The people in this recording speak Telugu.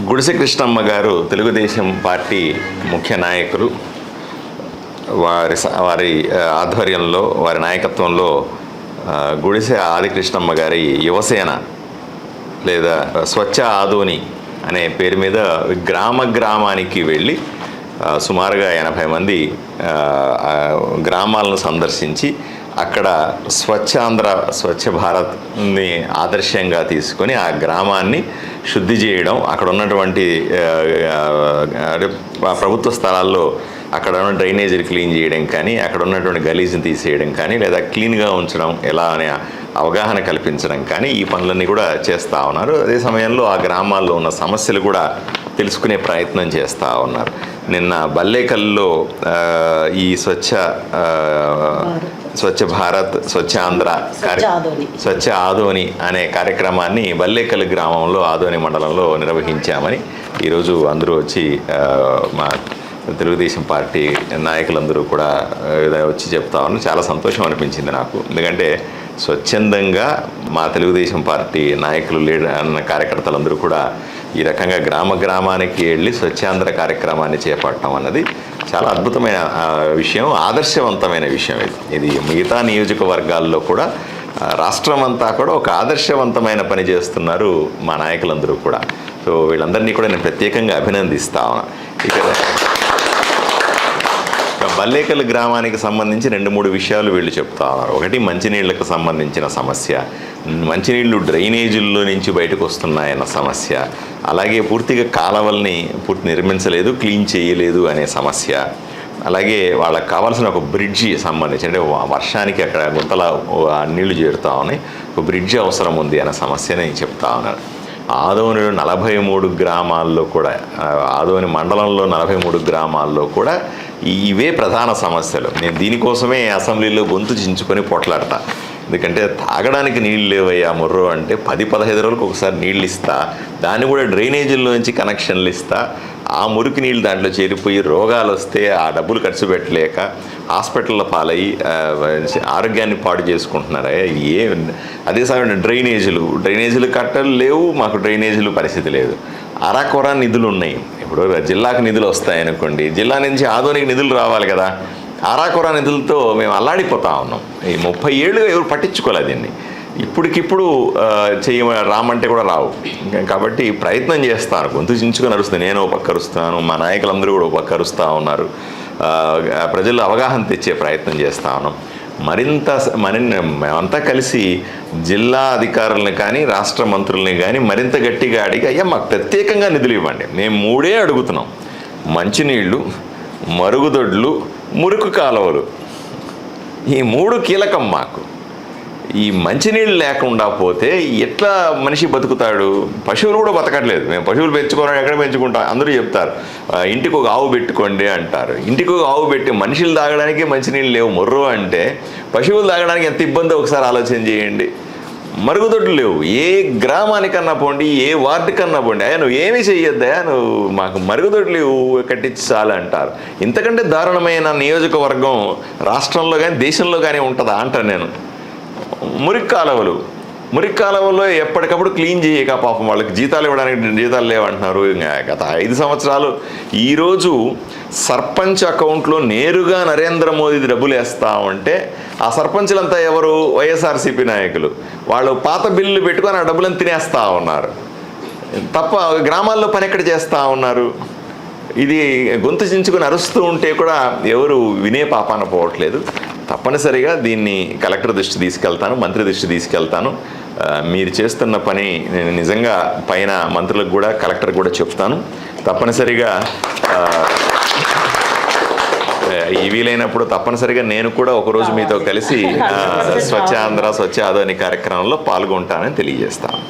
గుడిసె కృష్ణమ్మ గారు తెలుగుదేశం పార్టీ ముఖ్య నాయకులు. వారి స- వారి ఆధ్వర్యంలో వారి నాయకత్వంలో గుడిసె ఆదికృష్ణమ్మ గారి యువసేన లేదా స్వచ్ఛ ఆదోని అనే పేరు మీద గ్రామ గ్రామానికి వెళ్ళి సుమారుగా ఎనభై మంది గ్రామాలను సందర్శించి అక్కడ స్వచ్ఛాంధ్ర స్వచ్ఛ భారత్ని ఆదర్శంగా తీసుకొని ఆ గ్రామాన్ని శుద్ధి చేయడం అక్కడ ఉన్నటువంటి ప్రభుత్వ స్థలాల్లో అక్కడ ఉన్న డ్రైనేజీలు క్లీన్ చేయడం కానీ అక్కడ ఉన్నటువంటి గలీజ్ని తీసేయడం కానీ లేదా క్లీన్గా ఉంచడం ఎలా అనే అవగాహన కల్పించడం కానీ ఈ పనులన్నీ కూడా చేస్తూ ఉన్నారు. అదే సమయంలో ఆ గ్రామాల్లో ఉన్న సమస్యలు కూడా తెలుసుకునే ప్రయత్నం చేస్తూ ఉన్నారు. నిన్న బల్లేకల్లో ఈ స్వచ్ఛ స్వచ్ఛ భారత్ స్వచ్ఛ ఆంధ్ర. స్వచ్ఛ ఆదోని అనే కార్యక్రమాన్ని బల్లేకల్ గ్రామంలో ఆదోని మండలంలో నిర్వహించామని ఈరోజు అందరూ వచ్చి మా తెలుగుదేశం పార్టీ నాయకులందరూ కూడా వచ్చి చెప్తా ఉన్నారు చాలా సంతోషం అనిపించింది నాకు ఎందుకంటే స్వచ్ఛందంగా మా తెలుగుదేశం పార్టీ నాయకులు లీడర్ అన్న కార్యకర్తలందరూ కూడా ఈ రకంగా గ్రామ గ్రామానికి వెళ్ళి స్వచ్ఛాంధ్ర కార్యక్రమాన్ని చేపట్టడం అన్నది చాలా అద్భుతమైన విషయం ఆదర్శవంతమైన విషయం ఇది. ఇది మిగతా నియోజకవర్గాల్లో కూడా రాష్ట్రం అంతా కూడా ఒక ఆదర్శవంతమైన పని చేస్తున్నారు మా నాయకులందరూ కూడా. సో వీళ్ళందరినీ కూడా నేను ప్రత్యేకంగా అభినందిస్తా ఉన్నా. ఇక్కడ బల్లేకల్ గ్రామానికి సంబంధించి రెండు మూడు విషయాలు వీళ్ళు చెప్తా ఉన్నారు. ఒకటి మంచినీళ్ళకు సంబంధించిన సమస్య. మంచినీళ్ళు డ్రైనేజీల్లో నుంచి బయటకు వస్తున్నాయన్న సమస్య. అలాగే పూర్తిగా కాలవల్ని పూర్తి నిర్మించలేదు క్లీన్ చేయలేదు అనే సమస్య. అలాగే వాళ్ళకి కావాల్సిన ఒక బ్రిడ్జి సంబంధించి అంటే వర్షానికి అక్కడ గుంతల నీళ్ళు చేరుతా ఉన్నాయి. ఒక బ్రిడ్జి అవసరం ఉంది అనే సమస్యని చెప్తా ఉన్నారు ఆదోని నలభై మూడు గ్రామాల్లో కూడా ఆదోని మండలంలో నలభై మూడు గ్రామాల్లో కూడా ఇవే ప్రధాన సమస్యలు. నేను దీనికోసమే అసెంబ్లీలో గొంతు చించుకొని పొట్లాడతా. ఎందుకంటే తాగడానికి నీళ్ళు లేవయ్యా ముర్రో అంటే పది పదహైదు రోజులకు ఒకసారి నీళ్ళు ఇస్తా దాన్ని కూడా డ్రైనేజీల్లోంచి కనెక్షన్లు ఇస్తా ఆ మురికి నీళ్ళు దాంట్లో చేరిపోయి రోగాలు వస్తే ఆ డబ్బులు ఖర్చు పెట్టలేక హాస్పిటల్లో పాలయ్యి ఆరోగ్యాన్ని పాడు చేసుకుంటున్నారా. ఏ అదే సమయంలో డ్రైనేజీలు డ్రైనేజీలు కట్టలు లేవు మాకు డ్రైనేజీలు పరిస్థితి లేదు. అరాకొరా నిధులు ఉన్నాయి. ఇప్పుడు జిల్లాకు నిధులు వస్తాయనుకోండి జిల్లా నుంచి ఆధునిక నిధులు రావాలి కదా. అరాకొరా నిధులతో మేము అల్లాడిపోతా ఉన్నాం. ఈ ముప్పై ఏళ్ళు ఎవరు పట్టించుకోలేదు దీన్ని. ఇప్పటికిప్పుడు చేయ చెయ్య రామంటే కూడా రావు. కాబట్టి ప్రయత్నం చేస్తాను గొంతు చించుకొని అరుస్తుంది నేను ఓ పక్క మా నాయకులందరూ కూడా ఓ ఉన్నారు. ప్రజల్లో అవగాహన తెచ్చే ప్రయత్నం చేస్తా ఉన్నాం. మరింత మరి మరిన్ని మేమంతా కలిసి జిల్లా అధికారులను కానీ రాష్ట్ర మంత్రుల్ని కానీ మరింత గట్టిగా అడిగి అయ్యా మాకు ప్రత్యేకంగా నిధులు ఇవ్వండి. మేము మూడే అడుగుతున్నాం. మంచినీళ్ళు మరుగుదొడ్లు మురుకు కాలువలు. ఈ మూడు కీలకం మాకు. ఈ మంచినీళ్ళు లేకుండా పోతే ఎట్లా మనిషి బతుకుతాడు? పశువులు కూడా బతకట్లేదు. మేము పశువులు పెంచుకోవడం ఎక్కడ పెంచుకుంటాం? అందరూ చెప్తారు. ఇంటికి ఒక ఆవు పెట్టుకోండి అంటారు. ఇంటికి ఒక ఆవు పెట్టి మనుషులు తాగడానికి మంచినీళ్ళు లేవు. మొర్రు అంటే పశువులు తాగడానికి ఎంత ఇబ్బంది ఒకసారి ఆలోచన చేయండి. మరుగుదొడ్లు లేవు. ఏ గ్రామానికన్నా పోండి ఏ వార్డుకన్నా పోండి అయ్యా నువ్వు ఏమీ చెయ్యొద్దయా నువ్వు మాకు మరుగుదొడ్లు కట్టించి చాలు అంటారు. ఇంతకంటే దారుణమైన నియోజకవర్గం రాష్ట్రంలో కానీ దేశంలో కానీ ఉంటుందా? అంటాను నేను. మురికి కాలువలు. మురికి కాలువలో ఎప్పటికప్పుడు క్లీన్ చేయక పాపం వాళ్ళకి జీతాలు ఇవ్వడానికి జీతాలు లేవంటున్నారు. గత ఐదు సంవత్సరాలు ఈరోజు సర్పంచ్ అకౌంట్లో నేరుగా నరేంద్ర మోదీ డబ్బులు వేస్తామంటే ఆ సర్పంచ్లంతా ఎవరు? వైఎస్ఆర్సీపీ నాయకులు. వాళ్ళు పాత బిల్లు పెట్టుకొని ఆ డబ్బులను తినేస్తూ ఉన్నారు. తప్ప గ్రామాల్లో పని ఎక్కడ చేస్తూ ఉన్నారు? ఇది గొంతు చించుకొని అరుస్తూ ఉంటే కూడా ఎవరు వినే పాపాన పోవట్లేదు. తప్పనిసరిగా దీన్ని కలెక్టర్ దృష్టి తీసుకెళ్తాను మంత్రి దృష్టి తీసుకెళ్తాను. మీరు చేస్తున్న పని నేను నిజంగా పైన మంత్రులకు కూడా కలెక్టర్ కూడా చెప్తాను. తప్పనిసరిగా ఈ వీలైనప్పుడు తప్పనిసరిగా నేను కూడా ఒకరోజు మీతో కలిసి స్వచ్ఛ ఆంధ్ర స్వచ్ఛ ఆదోని కార్యక్రమంలో పాల్గొంటానని తెలియజేస్తాను.